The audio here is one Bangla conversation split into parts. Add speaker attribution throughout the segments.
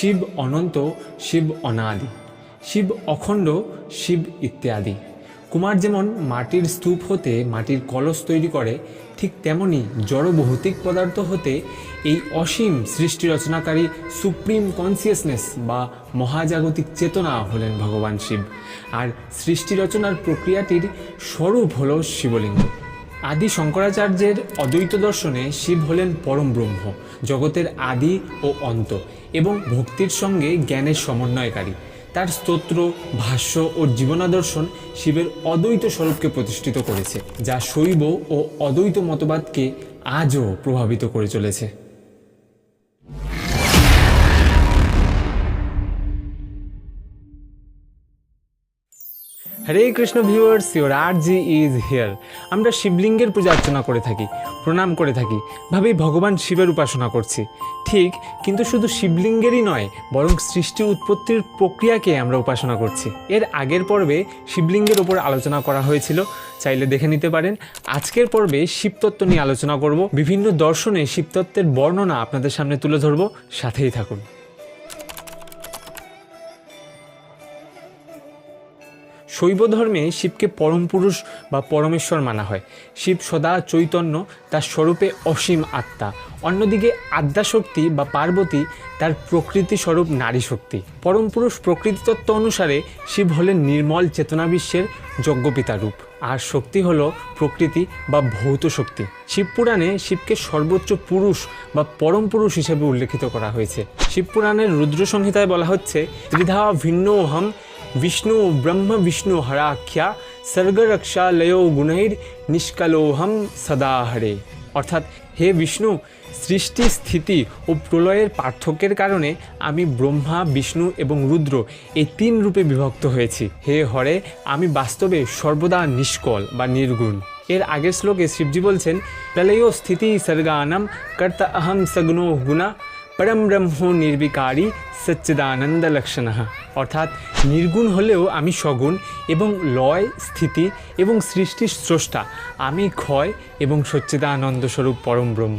Speaker 1: শিব অনন্ত, শিব অনাদি, শিব অখণ্ড, শিব ইত্যাদি। কুমার যেমন মাটির স্তূপ হতে মাটির কলস তৈরি করে, ঠিক তেমনি জড় ভৌতিক পদার্থ হতে এই অসীম সৃষ্টি রচনাকারী সুপ্রিম কনসিয়াসনেস বা মহাজাগতিক চেতনা হলেন ভগবান শিব। আর সৃষ্টি রচনার প্রক্রিয়াটির স্বরূপ হল শিবলিঙ্গ। আদি শঙ্করাচার্যের অদ্বৈত দর্শনে শিব হলেন পরম ব্রহ্ম, জগতের আদি ও অন্ত এবং ভক্তির সঙ্গে জ্ঞানের সমন্বয়কারী। তার স্তোত্র, ভাষ্য ও জীবনাদর্শন শিবের অদ্বৈত স্বরূপকে প্রতিষ্ঠিত করেছে, যা শৈব ও অদ্বৈত মতবাদকে আজও প্রভাবিত করে চলেছে। Hare Krishna viewers your R G is here আমরা শিবলিঙ্গের পূজা অর্চনা করে থাকি, প্রণাম করে থাকি, ভাবি ভগবান শিবের উপাসনা করছি। ঠিক, কিন্তু শুধু শিবলিঙ্গেরই নয়, বরং সৃষ্টি উৎপত্তির প্রক্রিয়াকে আমরা উপাসনা করছি। এর আগের পর্বে শিবলিঙ্গের ওপর আলোচনা করা হয়েছিল, চাইলে দেখে নিতে পারেন। আজকের পর্বে শিবতত্ত্ব নিয়ে আলোচনা করব। বিভিন্ন দর্শনে শিবতত্ত্বের বর্ণনা আপনাদের সামনে তুলে ধরবো, সাথেই থাকুন। শৈব ধর্মে শিবকে পরম পুরুষ বা পরমেশ্বর মানা হয়। শিব সদা চৈতন্য, তার স্বরূপে অসীম আত্মা। অন্যদিকে আদ্যাশক্তি বা পার্বতী তার প্রকৃতি স্বরূপ নারী শক্তি পরম পুরুষ প্রকৃতি তত্ত্ব অনুসারে শিব হলেন নির্মল চেতনা বিশ্বের যজ্ঞপিতা রূপ। আর শক্তি হলো প্রকৃতি বা ভৌত শক্তি। শিবপুরাণে শিবকে সর্বোচ্চ পুরুষ বা পরম পুরুষ হিসেবে উল্লেখিত করা হয়েছে। শিবপুরাণের রুদ্র সংহিতায় বলা হচ্ছে ত্রিধা ভিন্নোহম વિષ્ણુ બ્રહ્મ વિષ્ણુ હરાખ્યા સર્ગરક્ષાલયો ગુણૈર নিষ্কলোহম সদা হরে অর্থাৎ, হে বিষ্ণু সৃষ্টি, স্থিতি ও প্রলয়ের পার্থক্যের কারণে আমি ব্রহ্মা, বিষ্ণু এবং রুদ্র এই তিন রূপে বিভক্ত হয়েছি। হে হরে, আমি বাস্তবে সর্বদা নিষ্কল বা নির্গুণ। এর আগের শ্লোকে শিবজি বলছেন প্রলয় স্থিতি সর্গানম কর্তা অহম সগ্নো গুণা পরম ব্রহ্ম নির্বিকারী সচ্চিদানন্দ লক্ষণ অর্থাৎ নির্গুণ হলেও আমি সগুণ এবং লয় স্থিতি এবং সৃষ্টির স্রষ্টা আমি ক্ষয় এবং সচ্চিদানন্দ স্বরূপ পরম ব্রহ্ম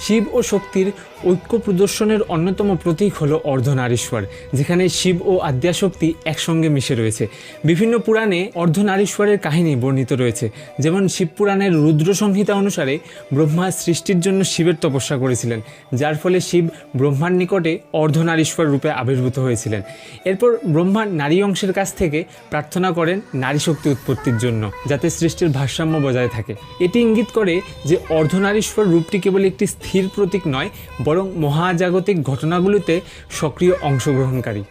Speaker 1: শিব ও শক্তির ঐক্য প্রদর্শনের অন্যতম প্রতীক হল অর্ধনারীশ্বর, যেখানে শিব ও আদ্যাশক্তি একসঙ্গে মিশে রয়েছে। বিভিন্ন পুরাণে অর্ধনারীশ্বরের কাহিনী বর্ণিত রয়েছে, যেমন শিব পুরাণের রুদ্র সংহিতা অনুসারে ব্রহ্মা সৃষ্টির জন্য শিবের তপস্যা করেছিলেন, যার ফলে শিব ব্রহ্মার নিকটে অর্ধনারীশ্বর রূপে আবির্ভূত হয়েছিলেন। এরপর ব্রহ্মা নারী অংশের কাছ থেকে প্রার্থনা করেন নারী শক্তি উৎপত্তির জন্য, যাতে সৃষ্টির ভারসাম্য বজায় থাকে। এটি ইঙ্গিত করে যে অর্ধনারীশ্বর রূপটি কেবল একটি স্থির প্রতীক নয় বরং মহাজাগতিক ঘটনাগুলিতে সক্রিয় অংশগ্রহণকারী।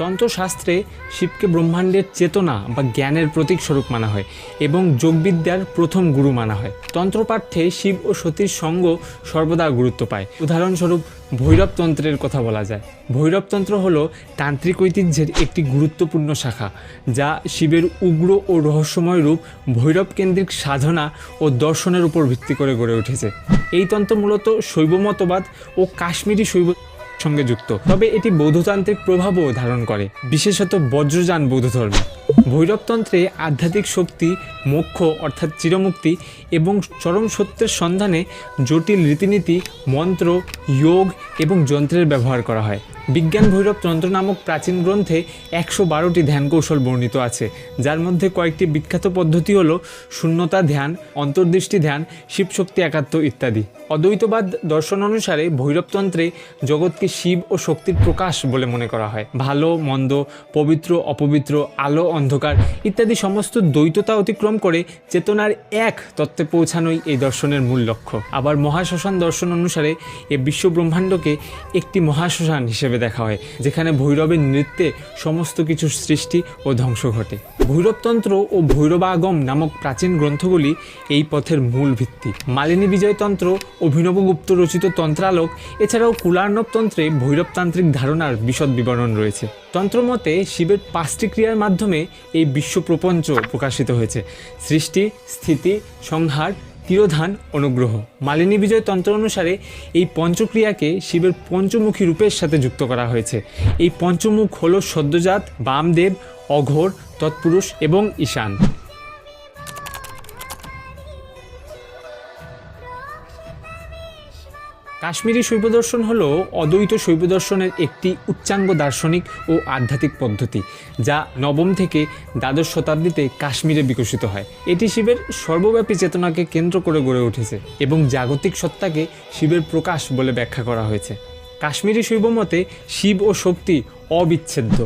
Speaker 1: তন্ত্রশাস্ত্রে শিবকে ব্রহ্মাণ্ডের চেতনা বা জ্ঞানের প্রতীক স্বরূপ মানা হয় এবং যোগবিদ্যার প্রথম গুরু মানা হয়। তন্ত্রপাঠ্যে শিব ও সতীর সঙ্গ সর্বদা গুরুত্ব পায়। উদাহরণস্বরূপ ভৈরবতন্ত্রের কথা বলা যায়। ভৈরবতন্ত্র হল তান্ত্রিক ঐতিহ্যের একটি গুরুত্বপূর্ণ শাখা, যা শিবের উগ্র ও রহস্যময় রূপ ভৈরব কেন্দ্রিক সাধনা ও দর্শনের উপর ভিত্তি করে গড়ে উঠেছে। এই তন্ত্র মূলত শৈব মতবাদ ও কাশ্মীরি শৈব সঙ্গে যুক্ত। তবে এটি বৌদ্ধতান্ত্রিক প্রভাবও ধারণ করে, বিশেষত বজ্রযান বৌদ্ধ ধর্মে। ভৈরবতন্ত্রে আধ্যাত্মিক শক্তি, মোক্ষ অর্থাৎ চিরমুক্তি এবং চরম সত্যের সন্ধানে জটিল রীতিনীতি, মন্ত্র, যোগ এবং যন্ত্রের ব্যবহার করা হয়। বিজ্ঞান ভৈরব তন্ত্র নামক প্রাচীন গ্রন্থে একশো বারোটি ধ্যান কৌশল বর্ণিত আছে, যার মধ্যে কয়েকটি বিখ্যাত পদ্ধতি হল শূন্যতা ধ্যান, অন্তর্দৃষ্টি ধ্যান, শিবশক্তি একাত্ম ইত্যাদি। অদ্বৈতবাদ দর্শন অনুসারে ভৈরবতন্ত্রে জগৎকে শিব ও শক্তির প্রকাশ বলে মনে করা হয়। ভালো, মন্দ, পবিত্র, অপবিত্র, আলো অন্ধকার ইত্যাদি সমস্ত দ্বৈততা অতিক্রম করে চেতনার এক তত্ত্বে পৌঁছানোই এই দর্শনের মূল লক্ষ্য। আবার মহাশ্মশান দর্শন অনুসারে এ বিশ্ব ব্রহ্মাণ্ডকে একটি মহাশ্মশান হিসেবে দেখা হয়, যেখানে ভৈরবের নৃত্যে সমস্ত কিছু সৃষ্টি ও ধ্বংস ঘটে। ভৈরবতন্ত্র ও ভৈরবাগম নামক প্রাচীন গ্রন্থগুলি এই পথের মূল ভিত্তি। মালিনী বিজয়তন্ত্র অভিনবগুপ্ত রচিত তন্ত্রালোক, এছাড়াও কুলার্ণব তন্ত্রে ভৈরবতান্ত্রিক ধারণার বিশদ বিবরণ রয়েছে। তন্ত্রমতে শিবের পাঁচটি ক্রিয়ার মাধ্যমে এই বিশ্ব প্রপঞ্চ প্রকাশিত হয়েছে। সৃষ্টি, স্থিতি, সংহার, তিরোধান, অনুগ্রহ। মালিনী বিজয় তন্ত্র অনুসারে এই পঞ্চক্রিয়াকে শিবের পঞ্চমুখী রূপের সাথে যুক্ত করা হয়েছে। এই পঞ্চমুখ হল সদ্যজাত বামদেব অঘোর, তৎপুরুষ এবং ঈশান। কাশ্মীরি শৈবদর্শন হল অদ্বৈত শৈবদর্শনের একটি উচ্চাঙ্গ দার্শনিক ও আধ্যাত্মিক পদ্ধতি, যা নবম থেকে দ্বাদশ শতাব্দীতে কাশ্মীরে বিকশিত হয়। এটি শিবের সর্বব্যাপী চেতনাকে কেন্দ্র করে গড়ে উঠেছে এবং জাগতিক সত্তাকে শিবের প্রকাশ বলে ব্যাখ্যা করা হয়েছে। কাশ্মীরি শৈব মতে শিব ও শক্তি অবিচ্ছেদ্য।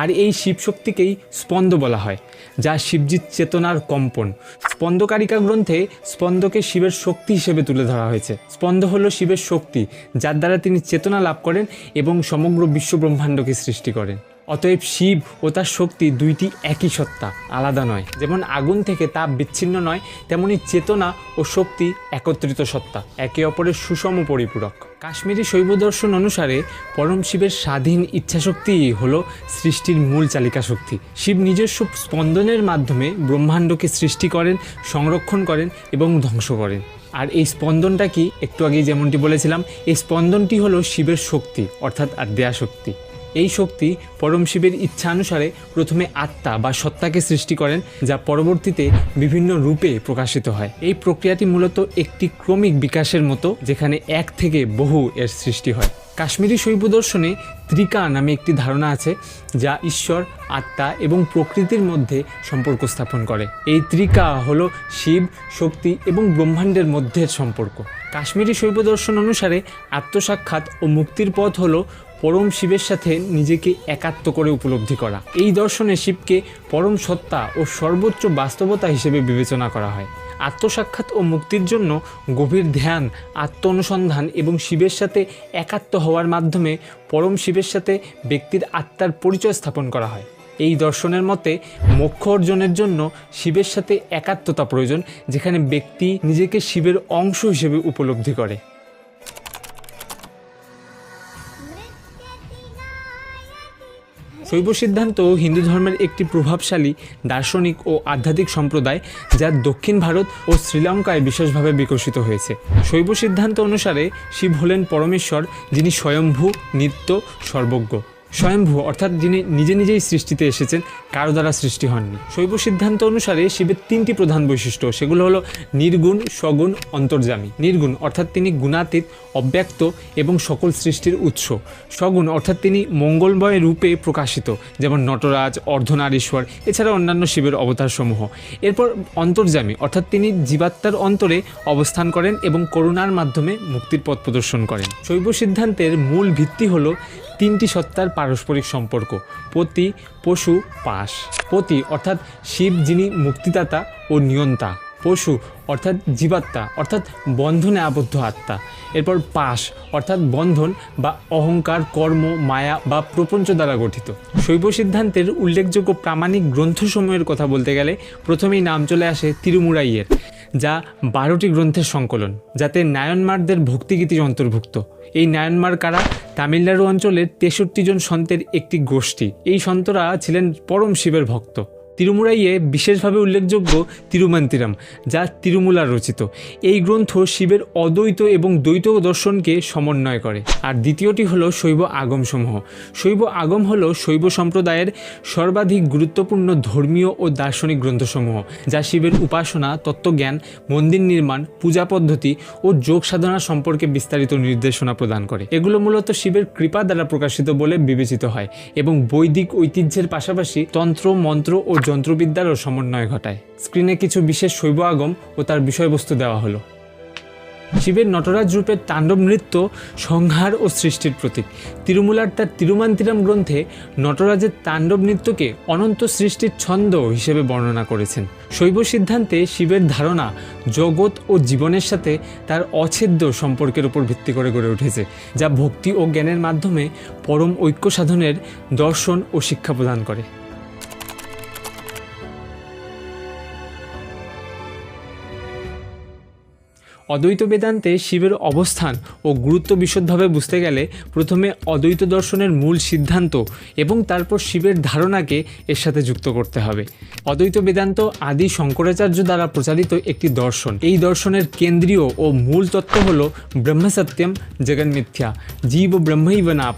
Speaker 1: আর এই শিবশক্তিকেই স্পন্দ বলা হয়, যা শিবজিৎ চেতনার কম্পন। স্পন্দকারিকা গ্রন্থে স্পন্দকে শিবের শক্তি হিসেবে তুলে ধরা হয়েছে। স্পন্দ হলো শিবের শক্তি, যার দ্বারা তিনি চেতনা লাভ করেন এবং সমগ্র বিশ্ব ব্রহ্মাণ্ডকে সৃষ্টি করেন। অতএব শিব ও তার শক্তি দুইটি একই সত্তা, আলাদা নয়। যেমন আগুন থেকে তাপ বিচ্ছিন্ন নয়, তেমনি চেতনা ও শক্তি একত্রিত সত্তা, একে অপরের সুষম পরিপূরক। কাশ্মীরি শৈব দর্শন অনুসারে পরম শিবের স্বাধীন ইচ্ছাশক্তি হল সৃষ্টির মূল চালিকা শক্তি। শিব নিজস্ব স্পন্দনের মাধ্যমে ব্রহ্মাণ্ডকে সৃষ্টি করেন, সংরক্ষণ করেন এবং ধ্বংস করেন। আর এই স্পন্দনটা কি? একটু আগেই যেমনটি বলেছিলাম, এই স্পন্দনটি হলো শিবের শক্তি, অর্থাৎ আদ্যা শক্তি। এই শক্তি পরম শিবের ইচ্ছা অনুসারে প্রথমে আত্মা বা সত্তাকে সৃষ্টি করেন, যা পরবর্তীতে বিভিন্ন রূপে প্রকাশিত হয়। এই প্রক্রিয়াটি মূলত একটি ক্রমিক বিকাশের মতো, যেখানে এক থেকে বহু এর সৃষ্টি হয়। কাশ্মীরি শৈব দর্শনে ত্রিকা নামে একটি ধারণা আছে, যা ঈশ্বর, আত্মা এবং প্রকৃতির মধ্যে সম্পর্ক স্থাপন করে। এই ত্রিকা হল শিব, শক্তি এবং ব্রহ্মাণ্ডের মধ্যের সম্পর্ক। কাশ্মীরি শৈব দর্শন অনুসারে আত্মসাক্ষাৎ ও মুক্তির পথ হলো পরম শিবের সাথে নিজেকে একাত্ম করে উপলব্ধি করা। এই দর্শনে শিবকে পরম সত্তা ও সর্বোচ্চ বাস্তবতা হিসেবে বিবেচনা করা হয়। আত্মসাক্ষাৎ ও মুক্তির জন্য গভীর ধ্যান আত্ম অনুসন্ধান এবং শিবের সাথে একাত্ম হওয়ার মাধ্যমে পরম শিবের সাথে ব্যক্তির আত্মার পরিচয় স্থাপন করা হয়। এই দর্শনের মতে মোক্ষ অর্জনের জন্য শিবের সাথে একাত্মতা প্রয়োজন, যেখানে ব্যক্তি নিজেকে শিবের অংশ হিসেবে উপলব্ধি করে। শৈব সিদ্ধান্ত হিন্দু ধর্মের একটি প্রভাবশালী, দার্শনিক ও আধ্যাত্মিক সম্প্রদায় যা দক্ষিণ ভারত ও শ্রীলঙ্কায় বিশেষভাবে বিকশিত হয়েছে। শৈব সিদ্ধান্ত অনুসারে শিব হলেন পরমেশ্বর যিনি স্বয়ম্ভু, নিত্য, সর্বজ্ঞ। স্বয়ম্ভু, অর্থাৎ যিনি নিজে নিজেই সৃষ্টিতে এসেছেন, কারও দ্বারা সৃষ্টি হননি। শৈব সিদ্ধান্ত অনুসারে শিবের তিনটি প্রধান বৈশিষ্ট্য, সেগুলো হলো নির্গুণ সগুণ অন্তর্জামী নির্গুণ, অর্থাৎ তিনি গুণাতীত, অব্যক্ত এবং সকল সৃষ্টির উৎস। সগুণ অর্থাৎ তিনি মঙ্গলময় রূপে প্রকাশিত, যেমন নটরাজ, অর্ধনারীশ্বর এছাড়া অন্যান্য শিবের অবতারসমূহ। এরপর অন্তর্জামী অর্থাৎ তিনি জীবাত্মার অন্তরে অবস্থান করেন এবং করুণার মাধ্যমে মুক্তির পথ প্রদর্শন করেন। শৈব সিদ্ধান্তের মূল ভিত্তি হল তিনটি সত্তার পারস্পরিক সম্পর্ক, পতি, পশু, পাশ। পতি অর্থাৎ শিব যিনি মুক্তিদাতা ও নিয়ন্তা, পশু অর্থাৎ জীবাত্মা, অর্থাৎ বন্ধনে আবদ্ধ আত্মা। এরপর পাশ অর্থাৎ বন্ধন বা অহংকার, কর্ম, মায়া বা প্রপঞ্চ দ্বারা গঠিত। শৈব সিদ্ধান্তের উল্লেখযোগ্য প্রামাণিক গ্রন্থসমূহের কথা বলতে গেলে প্রথমেই নাম চলে আসে তিরুমুরাইয়ের, যা বারোটি গ্রন্থের সংকলন, যাতে নায়নমারদের ভক্তিগীতি অন্তর্ভুক্ত। এই নায়নমার কারা? তামিলনাড়ু অঞ্চলের তেষট্টি জন সন্তের একটি গোষ্ঠী। এই সন্তরা ছিলেন পরম শিবের ভক্ত। তিরুমুরাইয়ে বিশেষভাবে উল্লেখযোগ্য তিরুমান্তিরাম, যা তিরুমুলার রচিত। এই গ্রন্থ শিবের অদ্বৈত এবং দ্বৈত দর্শনকে সমন্বয় করে। আর দ্বিতীয়টি হলো শৈব আগমসমূহ। শৈব আগম হলো শৈব সম্প্রদায়ের সর্বাধিক গুরুত্বপূর্ণ ধর্মীয় ও দার্শনিক গ্রন্থসমূহ, যা শিবের উপাসনা, তত্ত্বজ্ঞান, মন্দির নির্মাণ, পূজা পদ্ধতি ও যোগ সাধনা সম্পর্কে বিস্তারিত নির্দেশনা প্রদান করে। এগুলো মূলত শিবের কৃপা দ্বারা প্রকাশিত বলে বিবেচিত হয় এবং বৈদিক ঐতিহ্যের পাশাপাশি তন্ত্র, মন্ত্র ও যন্ত্রবিদ্যারও সমন্বয় ঘটায়। স্ক্রিনে কিছু বিশেষ শৈব আগম ও তার বিষয়বস্তু দেওয়া হলো। শিবের নটরাজ রূপের তাণ্ডব নৃত্য সংহার ও সৃষ্টির প্রতীক। তিরুমুলার তার তিরুমান্তিরাম গ্রন্থে নটরাজের তাণ্ডব নৃত্যকে অনন্ত সৃষ্টির ছন্দ হিসেবে বর্ণনা করেছেন। শৈব সিদ্ধান্তে শিবের ধারণা জগৎ ও জীবনের সাথে তার অছেদ্য সম্পর্কের উপর ভিত্তি করে গড়ে উঠেছে, যা ভক্তি ও জ্ঞানের মাধ্যমে পরম ঐক্য সাধনের দর্শন ও শিক্ষা প্রদান করে। অদ্বৈত বেদান্তে শিবের অবস্থান ও গুরুত্ব বিশদভাবে বুঝতে গেলে প্রথমে অদ্বৈত দর্শনের মূল সিদ্ধান্ত এবং তারপর শিবের ধারণাকে এর সাথে যুক্ত করতে হবে। অদ্বৈত বেদান্ত আদি শঙ্করাচার্য দ্বারা প্রচারিত একটি দর্শন। এই দর্শনের কেন্দ্রীয় ও মূল তত্ত্ব হল ব্রহ্মসত্যম জগন্মিথ্যা। জীব ব্রহ্মৈব না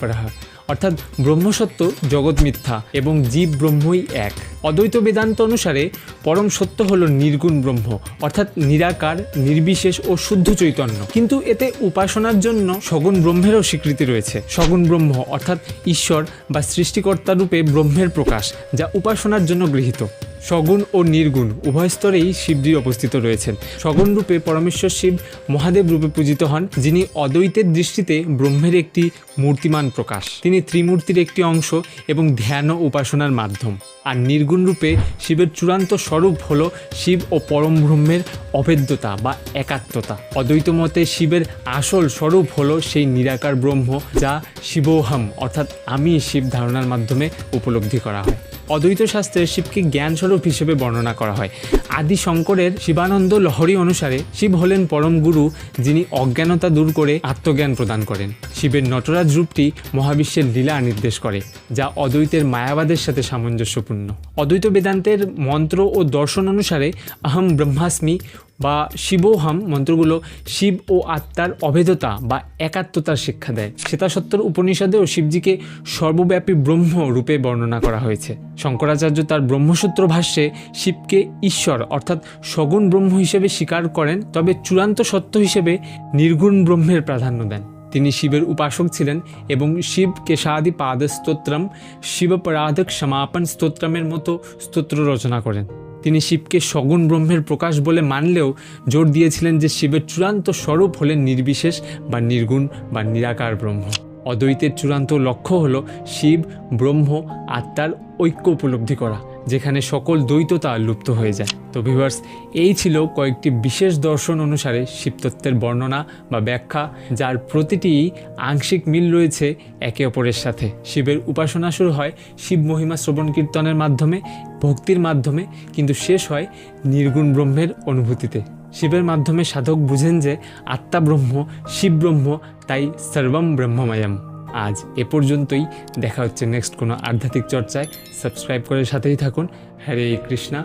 Speaker 1: অর্থাৎ ব্রহ্মসত্য জগৎ মিথ্যা এবং জীব ব্রহ্মই এক। অদ্বৈত বেদান্ত অনুসারে পরম সত্য হল নির্গুণ ব্রহ্ম, অর্থাৎ নিরাকার, নির্বিশেষ ও শুদ্ধ চৈতন্য। কিন্তু এতে উপাসনার জন্য সগুণ ব্রহ্মেরও স্বীকৃতি রয়েছে। সগুণ ব্রহ্ম, অর্থাৎ ঈশ্বর বা সৃষ্টিকর্তা রূপে ব্রহ্মের প্রকাশ, যা উপাসনার জন্য গৃহীত। সগুণ ও নির্গুণ, উভয় স্তরেই শিবজি অবস্থিত রয়েছেন। সগুণ রূপে পরমেশ্বর শিব মহাদেব রূপে পূজিত হন, যিনি অদ্বৈতের দৃষ্টিতে ব্রহ্মের একটি মূর্তিমান প্রকাশ। তিনি ত্রিমূর্তির একটি অংশ এবং ধ্যান ও উপাসনার মাধ্যম। আর নির্গুণ রূপে শিবের চূড়ান্ত স্বরূপ হল শিব ও পরম ব্রহ্মের অভেদ্যতা বা একাত্মতা। অদ্বৈত মতে শিবের আসল স্বরূপ হল সেই নিরাকার ব্রহ্ম যা শিবোহম, অর্থাৎ আমি শিব ধারণার মাধ্যমে উপলব্ধি করা হয়। অদ্বৈত শাস্ত্রে শিবকে জ্ঞানস্বরূপ হিসেবে বর্ণনা করা হয়। আদি শঙ্করের শিবানন্দ লহরী অনুসারে শিব হলেন পরম গুরু, যিনি অজ্ঞানতা দূর করে আত্মজ্ঞান প্রদান করেন। শিবের নটরাজ রূপটি মহাবিশ্বের লীলা নির্দেশ করে, যা অদ্বৈতের মায়াবাদের সাথে সামঞ্জস্যপূর্ণ। অদ্বৈত বেদান্তের মন্ত্র ও দর্শন অনুসারে আহম ব্রহ্মাস্মি বা শিবোহাম মন্ত্রগুলো শিব ও আত্মার অভেদতা বা একাত্মতার শিক্ষা দেয়। শ্বেতাসত্তর উপনিষদেও শিবজিকে সর্বব্যাপী ব্রহ্ম রূপে বর্ণনা করা হয়েছে। শঙ্করাচার্য তার ব্রহ্মসূত্র ভাষ্যে শিবকে ঈশ্বর অর্থাৎ সগুণ ব্রহ্ম হিসেবে স্বীকার করেন, তবে চূড়ান্ত সত্য হিসেবে নির্গুণ ব্রহ্মের প্রাধান্য দেন। তিনি শিবের উপাসক ছিলেন এবং শিব কেশাদি পাদ স্তোত্রম শিবপরাধক সমাপন স্তোত্রমের মতো স্তোত্র রচনা করেন। তিনি শিবকে সগুণ ব্রহ্মের প্রকাশ বলে মানলেও জোর দিয়েছিলেন যে শিবের চূড়ান্ত স্বরূপ হলেন নির্বিশেষ বা নির্গুণ বা নিরাকার ব্রহ্ম। অদ্বৈতের চূড়ান্ত লক্ষ্য হল শিব, ব্রহ্ম আত্মার ঐক্য উপলব্ধি করা। যেখানে সকল দ্বৈততা লুপ্ত হয়ে যায়। তো ভিউয়ার্স এই ছিল কয়েকটি বিশেষ দর্শন অনুসারে শিবতত্ত্বের বর্ণনা বা ব্যাখ্যা, যার প্রতিটি আংশিক মিল রয়েছে একে অপরের সাথে। শিবের উপাসনা শুরু হয় শিব মহিমা শ্রবণ কীর্তনের মাধ্যমে, ভক্তির মাধ্যমে, কিন্তু শেষ হয় নির্গুণ ব্রহ্মের অনুভূতিতে। শিবের মাধ্যমে সাধক বুঝেন যে আত্মা ব্রহ্ম, শিব ব্রহ্ম, তাই সর্বম ব্রহ্মময়ম। আজ এ পর্যন্তই। দেখা হচ্ছে নেক্সট কোনো আধ্যাত্মিক চর্চায়। সাবস্ক্রাইব করে সাথেই থাকুন। হরে কৃষ্ণা।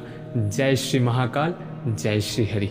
Speaker 1: জয় শ্রী মহাকাল। জয় শ্রী হরি।